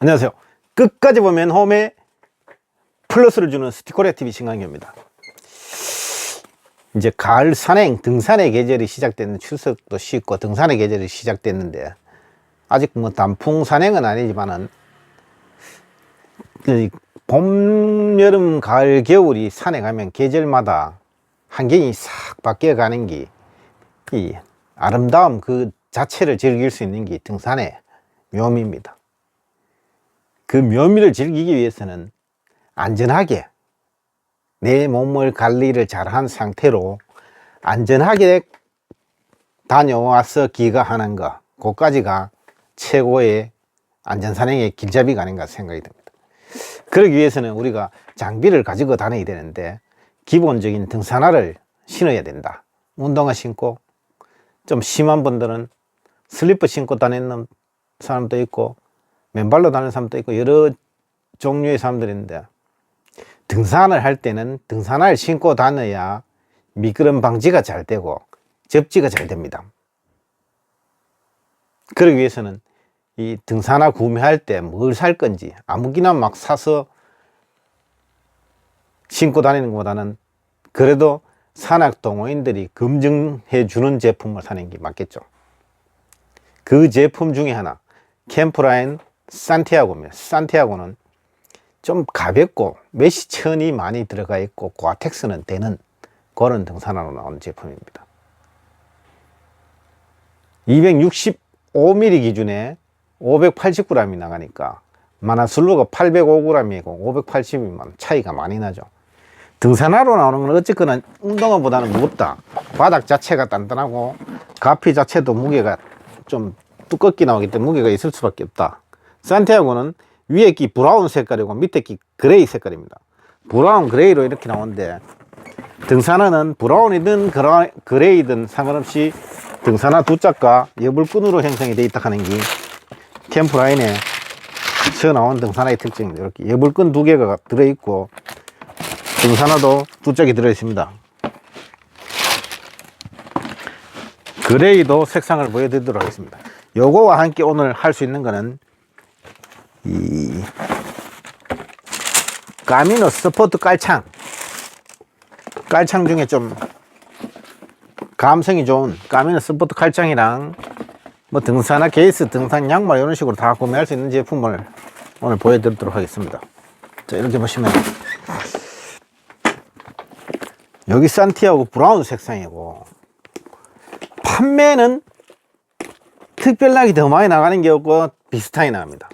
안녕하세요. 끝까지 보면 홈에 플러스를 주는 스티커레 TV 신강기입니다. 이제 가을 산행, 등산의 계절이 시작됐는 출석도 쉽고 등산의 계절이 시작됐는데 아직 뭐 단풍 산행은 아니지만은 이 봄, 여름, 가을, 겨울이 산에 가면 계절마다 환경이 싹 바뀌어 가는 게 이 아름다움 그 자체를 즐길 수 있는 게 등산의 묘미입니다. 그 묘미를 즐기기 위해서는 안전하게 내 몸을 관리를 잘한 상태로 안전하게 다녀와서 귀가하는 것, 그까지가 최고의 안전산행의 길잡이가 아닌가 생각이 듭니다. 그러기 위해서는 우리가 장비를 가지고 다녀야 되는데 기본적인 등산화를 신어야 된다. 운동화 신고 좀 심한 분들은 슬리퍼 신고 다니는 사람도 있고 맨발로 다니는 사람도 있고 여러 종류의 사람들이 있는데 등산을 할 때는 등산화를 신고 다녀야 미끄럼 방지가 잘 되고 접지가 잘 됩니다. 그러기 위해서는 이 등산화 구매할 때 뭘 살 건지 아무기나 막 사서 신고 다니는 것보다는 그래도 산악 동호인들이 검증해 주는 제품을 사는 게 맞겠죠. 그 제품 중에 하나 캠프라인 산티아고입니다. 산티아고는 좀 가볍고 메시 천이 많이 들어가 있고 고아텍스는 되는 그런 등산화로 나오는 제품입니다. 265mm 기준에 580g이 나가니까 마나슬루가 805g이고 580이면 차이가 많이 나죠. 등산화로 나오는 건 어쨌거나 운동화보다는 무겁다. 바닥 자체가 단단하고 가피 자체도 무게가 좀 두껍게 나오기 때문에 무게가 있을 수밖에 없다. 산티아고는 위에 끼 브라운 색깔이고 밑에 끼 그레이 색깔입니다. 브라운 그레이로 이렇게 나오는데 등산화는 브라운이든 그레이든 상관없이 등산화 두 짝과 여불끈으로 형성이 되어 있다 하는 게 캠프라인에 쳐 나온 등산화의 특징입니다. 이렇게 여불끈 두 개가 들어있고 등산화도 두 짝이 들어있습니다. 그레이도 색상을 보여드리도록 하겠습니다. 요거와 함께 오늘 할 수 있는 거는 이 가미노 스포트 깔창 깔창 중에 좀 감성이 좋은 가미노 스포트 깔창이랑 뭐 등산화 케이스, 등산 양말 이런 식으로 다 구매할 수 있는 제품을 오늘 보여드리도록 하겠습니다. 자 이렇게 보시면 여기 산티아고 브라운 색상이고 판매는 특별하게 더 많이 나가는 게 없고 비슷하게 나갑니다.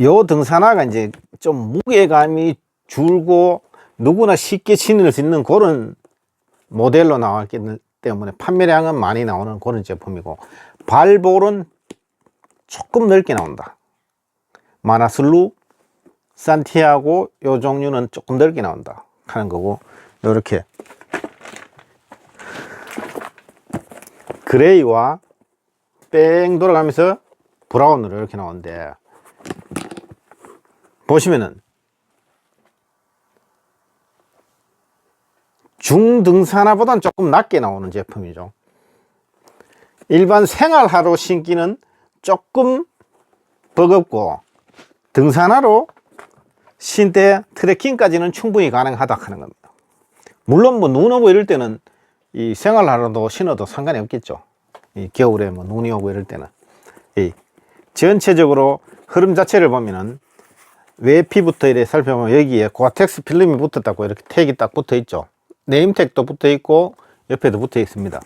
요 등산화가 이제 좀 무게감이 줄고 누구나 쉽게 신을 수 있는 그런 모델로 나왔기 때문에 판매량은 많이 나오는 그런 제품이고 발볼은 조금 넓게 나온다. 마나슬루, 산티아고 요 종류는 조금 넓게 나온다 하는 거고 요렇게 그레이와 뺑 돌아가면서 브라운으로 이렇게 나오는데 보시면은 중등산화보다는 조금 낮게 나오는 제품이죠. 일반 생활화로 신기는 조금 버겁고 등산화로 신때 트레킹까지는 충분히 가능하다 하는 겁니다. 물론 뭐 눈 오고 이럴 때는 이 생활화로도 신어도 상관이 없겠죠. 이 겨울에 뭐 눈이 오고 이럴 때는 이 전체적으로 흐름 자체를 보면은 외피부터 이렇게 살펴보면 여기에 고아텍스 필름이 붙었다고 이렇게 택이 딱 붙어 있죠. 네임택도 붙어 있고 옆에도 붙어 있습니다.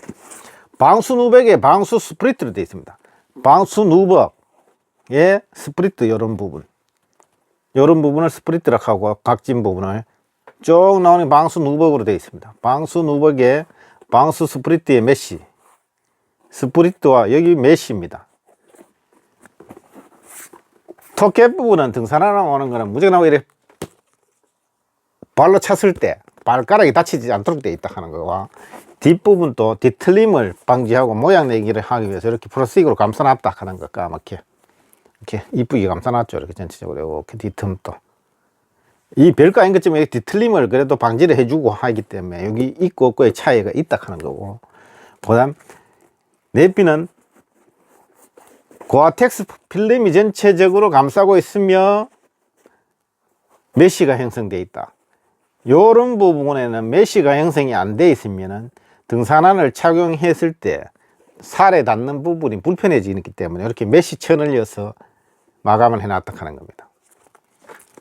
방수 누백에 방수 스프리트로 되어 있습니다. 방수 누벅에 스프리트 이런 부분, 이런 부분을 스프리트라고 하고 각진 부분을 쭉 나오는 방수 누벅으로 되어 있습니다. 방수 누벅에 방수 스프리트의 메시, 스프리트와 여기 메시입니다. 토켓 부분은 등산하러 오는 거는 무조건 이렇게 발로 찼을 때 발가락이 다치지 않도록 되어 있다 하는 거와 뒷부분도 뒤틀림을 방지하고 모양 내기를 하기 위해서 이렇게 플라스틱으로 감싸놨다 하는 거 까맣게 이렇게 이쁘게 감싸놨죠. 이렇게 전체적으로 이렇게 뒤틈도 이 별거 아닌 것지만 이렇게 뒤틀림을 그래도 방지를 해주고 하기 때문에 여기 있고 없고의 차이가 있다 하는 거고. 그 다음 내비는 고아텍스 필름이 전체적으로 감싸고 있으며 메쉬가 형성되어 있다. 요런 부분에는 메쉬가 형성이 안돼 있으면은 등산화를 착용했을 때 살에 닿는 부분이 불편해지기 때문에 이렇게 메쉬 천을 이어서 마감을 해놨다 하는 겁니다.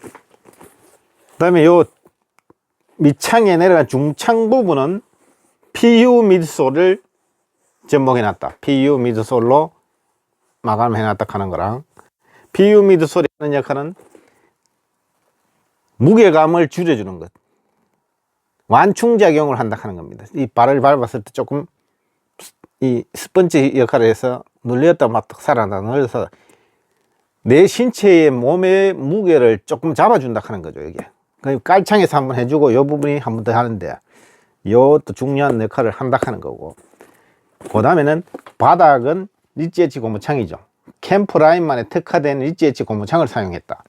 그 다음에 요 밑창에 내려간 중창 부분은 PU 미드솔을 접목해 놨다. PU 미드솔로 마감 해 놨다 하는 거랑 PU 미드솔이 하는 역할은 무게감을 줄여주는 것. 완충작용을 한다 하는 겁니다. 이 발을 밟았을 때 조금 이 스펀지 역할을 해서 눌렸다 막딱 살아나 눌려서 내 신체의 몸의 무게를 조금 잡아준다 하는 거죠, 이게. 그 깔창에서 한번 해주고, 요 부분이 한 번 더 하는데, 요것도 중요한 역할을 한다 하는 거고. 그 다음에는 바닥은 리치 엣지 고무창이죠. 캠프 라인만에 특화된 리치 엣지 고무창을 사용했다.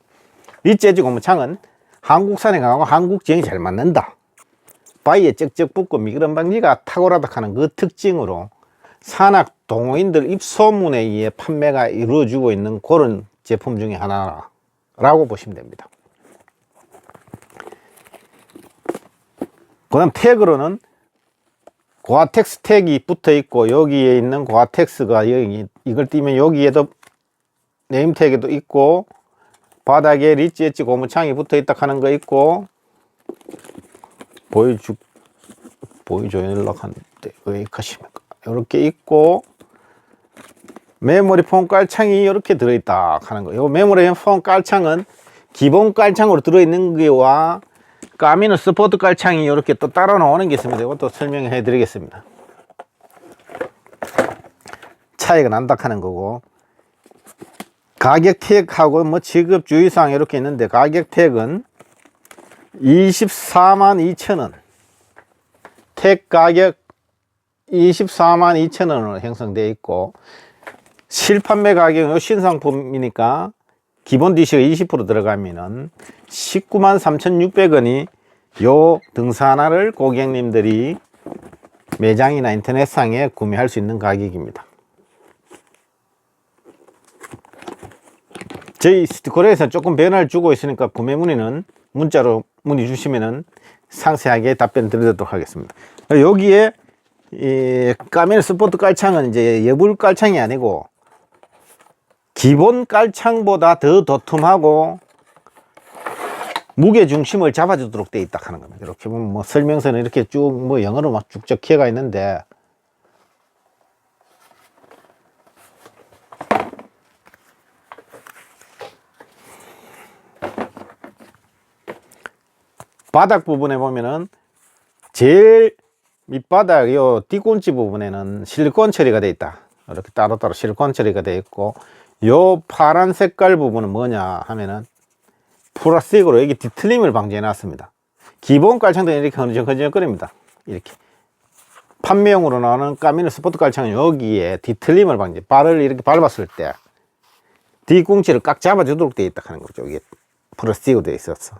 리치 엣지 고무창은 한국산에 강하고 한국 지형이 잘 맞는다. 바위에 쩍쩍 붙고 미끄럼 방지가 탁월하다 하는 그 특징으로 산악 동호인들 입소문에 의해 판매가 이루어지고 있는 그런 제품 중에 하나라고 보시면 됩니다. 그 다음 태그로는 고아텍스 택이 붙어 있고 여기에 있는 고아텍스가 여기 이걸 띄면 여기에도 네임 태그도 있고 바닥에 리치 엣지 고무창이 붙어 있다 하는 거 있고 보여주 보여줘 연락하는데 왜 가십니까? 이렇게 있고 메모리 폼 깔창이 이렇게 들어있다 하는 거예요. 메모리 폼 깔창은 기본 깔창으로 들어있는 게와 까미노 스포트 깔창이 이렇게 또 따로 나오는 게 있습니다. 이것도 설명해 드리겠습니다. 차이가 난다 하는 거고 가격 택하고 뭐 지급 주의사항 이렇게 있는데 가격 택은 24만 2천원 택 가격 24만 2천원으로 형성되어 있고 실판매 가격은 신상품이니까 기본 디시가 20% 들어가면은 19만 3,600원이 요 등산화를 고객님들이 매장이나 인터넷상에 구매할 수 있는 가격입니다. 저희 스티커에서 조금 변화를 주고 있으니까 구매 문의는 문자로 문의 주시면은 상세하게 답변 드리도록 하겠습니다. 여기에 이 까멜 스포트 깔창은 이제 여불 깔창이 아니고 기본 깔창보다 더 도톰하고 무게 중심을 잡아주도록 돼 있다 하는 겁니다. 이렇게 보면 뭐 설명서는 이렇게 쭉 뭐 영어로 막쭉 적혀가 있는데 바닥 부분에 보면은 제일 밑바닥 요 뒤꿈치 부분에는 실리콘 처리가 되어 있다. 이렇게 따로따로 실리콘 처리가 되어 있고 요 파란 색깔 부분은 뭐냐 하면은 플라스틱으로 여기 뒤틀림을 방지해 놨습니다. 기본 깔창도 이렇게 허전허전거립니다. 이렇게 판매용으로 나오는 까미노 스포트 깔창은 여기에 뒤틀림을 방지 발을 이렇게 밟았을 때 뒤꿈치를 꽉 잡아주도록 되어 있다 하는 거죠. 이게 플라스틱으로 되어 있어서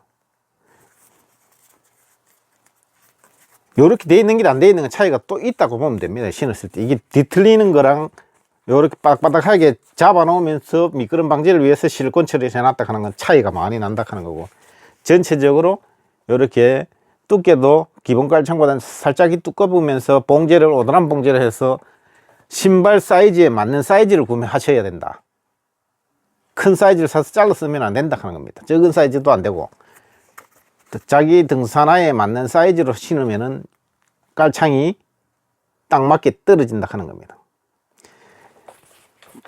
요렇게 돼 있는 게안돼 있는 건 차이가 또 있다고 보면 됩니다. 신었을 때. 이게 뒤틀리는 거랑 요렇게 빡빡하게 잡아 놓으면서 미끄럼 방지를 위해서 실리콘 처리해 놨다 하는 건 차이가 많이 난다 하는 거고 전체적으로 요렇게 두께도 기본 깔창보다는 살짝 두꺼우면서 봉제를 오드란 봉제를 해서 신발 사이즈에 맞는 사이즈를 구매하셔야 된다. 큰 사이즈를 사서 잘라 쓰면 안 된다 하는 겁니다. 적은 사이즈도 안 되고 자기 등산화에 맞는 사이즈로 신으면은 깔창이 딱 맞게 떨어진다 하는 겁니다.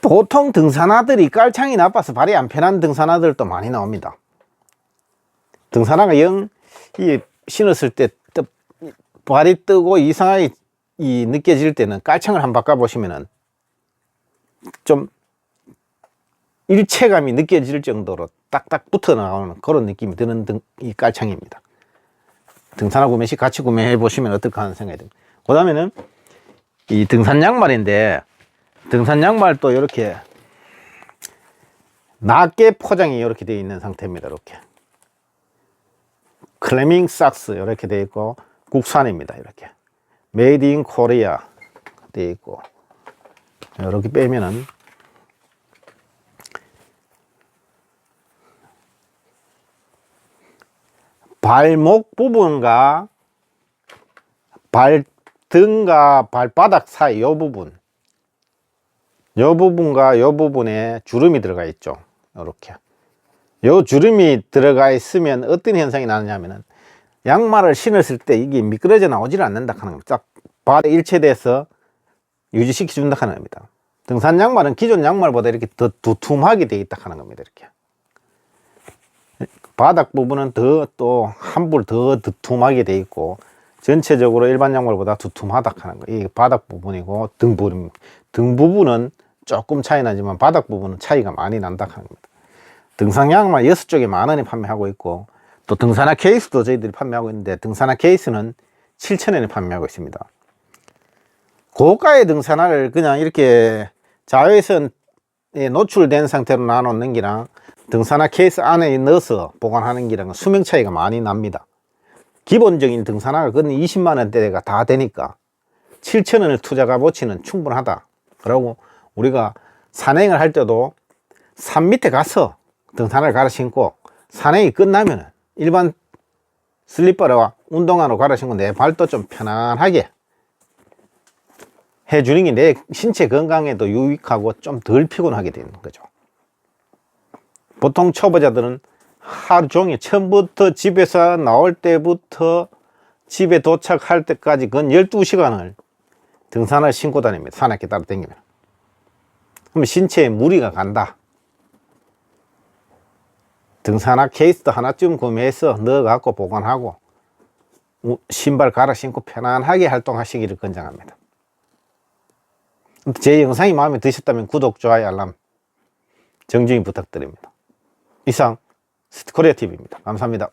보통 등산화들이 깔창이 나빠서 발이 안 편한 등산화들도 많이 나옵니다. 등산화가 영, 이 신었을 때 뜨, 발이 뜨고 이상하게 이 느껴질 때는 깔창을 한번 바꿔보시면은 좀 일체감이 느껴질 정도로 딱딱 붙어 나오는 그런 느낌이 드는 등, 이 깔창입니다. 등산화 구매 시 같이 구매해 보시면 어떨까 하는 생각이 듭니다. 그 다음에는 이 등산 양말인데 등산 양말도 이렇게 낮게 포장이 이렇게 되어 있는 상태입니다. 이렇게 클레밍 삭스 이렇게 되어 있고 국산입니다. 이렇게 메이드 인 코리아 되어 있고 이렇게 빼면은 발목 부분과 발등과 발바닥 사이 이 부분 요 부분과 요 부분에 주름이 들어가 있죠. 이렇게. 요 주름이 들어가 있으면 어떤 현상이 나느냐면은 양말을 신었을 때 이게 미끄러져 나오질 않는다 하는 겁니다. 딱 발에 일체돼서 유지시켜 준다 하는 겁니다. 등산 양말은 기존 양말보다 이렇게 더 두툼하게 되어 있다 하는 겁니다 이렇게. 바닥 부분은 더 또 한불 더 두툼하게 돼 있고 전체적으로 일반 양말보다 두툼하다 하는 거. 이게 바닥 부분이고 등 부분 등 부분은 조금 차이 나지만 바닥 부분은 차이가 많이 난다 하는 겁니다. 등산 양말 여섯 쪽에 만 원에 판매하고 있고 또 등산화 케이스도 저희들이 판매하고 있는데 등산화 케이스는 7천 원에 판매하고 있습니다. 고가의 등산화를 그냥 이렇게 자외선에 노출된 상태로 놔놓는 기랑 등산화 케이스 안에 넣어서 보관하는 기랑은 수명 차이가 많이 납니다. 기본적인 등산화가 근 20만 원대가 다 되니까 7천 원을 투자 값어치는 충분하다. 그러고 우리가 산행을 할 때도 산 밑에 가서 등산화를 갈아 신고 산행이 끝나면 일반 슬리퍼와 운동화로 갈아 신고 내 발도 좀 편안하게 해주는 게 내 신체 건강에도 유익하고 좀 덜 피곤하게 되는 거죠. 보통 초보자들은 하루 종일 처음부터 집에서 나올 때부터 집에 도착할 때까지 근 12시간을 등산을 신고 다닙니다. 산악회 따라 다니면. 그러면 신체에 무리가 간다. 등산화 케이스도 하나쯤 구매해서 넣어갖고 보관하고 우- 신발 갈아 신고 편안하게 활동하시기를 권장합니다. 제 영상이 마음에 드셨다면 구독, 좋아요, 알람 정중히 부탁드립니다. 이상 스코리아 TV입니다. 감사합니다.